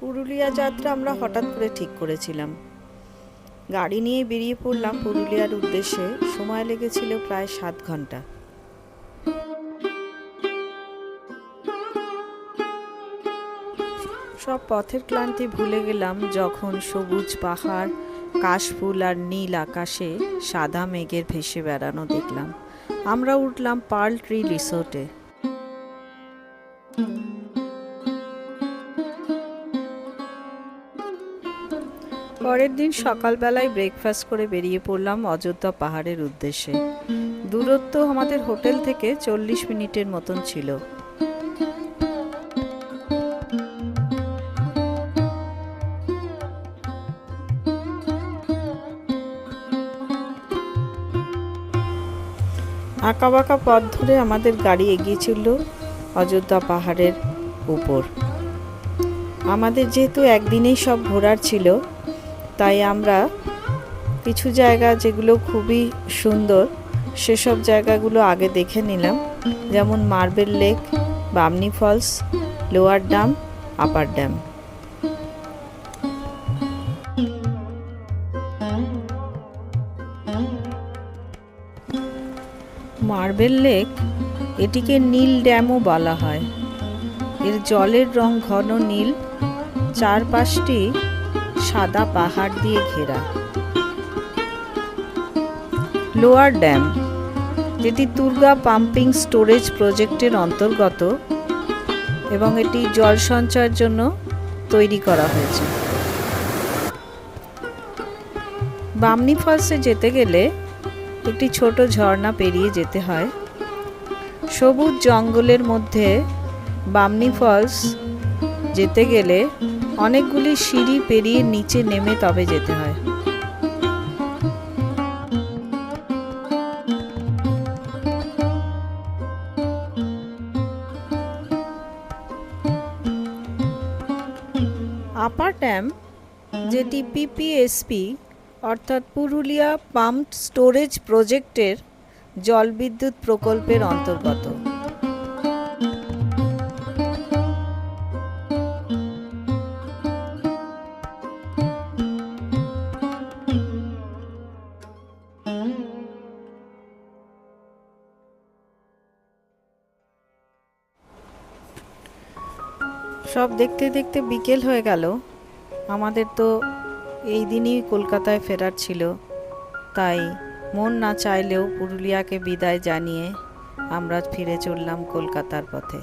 পুরুলিয়া যাত্রা আমরা হঠাৎ করে ঠিক করেছিলাম। গাড়ি নিয়ে বেরিয়ে পড়লাম পুরুলিয়ার উদ্দেশ্যে। সময় লেগেছিল প্রায় সাত ঘণ্টা। সব পথের ক্লান্তি ভুলে গেলাম যখন সবুজ পাহাড়, কাশফুল আর নীল আকাশে সাদা মেঘের ভেসে বেড়ানো দেখলাম। আমরা উঠলাম পার্ল ট্রি রিসোর্টে। পরের দিন সকালবেলায় ব্রেকফাস্ট করে বেরিয়ে পড়লাম অযোধ্যা পাহাড়ের উদ্দেশ্যে। দূরত্ব আমাদের হোটেল থেকে চল্লিশ মিনিটের মতন ছিল। আঁকাবাঁকা পথ ধরে আমাদের গাড়ি এগিয়েছিল অযোধ্যা পাহাড়ের উপর। আমাদের যেহেতু একদিনেই সব ঘোরার ছিল তাই আমরা কিছু জায়গা যেগুলো খুবই সুন্দর, সেসব জায়গাগুলো আগে দেখে নিলাম। যেমন marble lake, Bamni falls, lower dam upper dam. Marble lake, এটিকে নীল ড্যামও বলা হয়। এর জলের রং ঘন নীল। চারপাশটি সাদা পাহাড় দিয়ে ঘেরা। লোয়ার ড্যাম, যেটি তুর্গা পাম্পিং স্টোরেজ প্রজেক্টের অন্তর্গত এবং এটি জল সঞ্চয়ের জন্য তৈরি করা হয়েছে। বামনি ফলসে যেতে গেলে একটি ছোট ঝর্ণা পেরিয়ে যেতে হয়। সবুজ জঙ্গলের মধ্যে বামনি ফলস যেতে গেলে অনেকগুলি সিঁড়ি পেরিয়ে নিচে নেমে তবে যেতে হয়। আপার ড্যাম, যেটি পিপিএসপি অর্থাৎ পুরুলিয়া পাম্প স্টোরেজ প্রজেক্টের জলবিদ্যুৎ প্রকল্পের অন্তর্গত। সব দেখতে দেখতে বিকেল হয়ে গেল। আমাদের তো এই দিনই কলকাতায় ফেরার ছিল। তাই মন না চাইলেও পুরুলিয়াকে বিদায় জানিয়ে আমরা ফিরে চললাম কলকাতার পথে।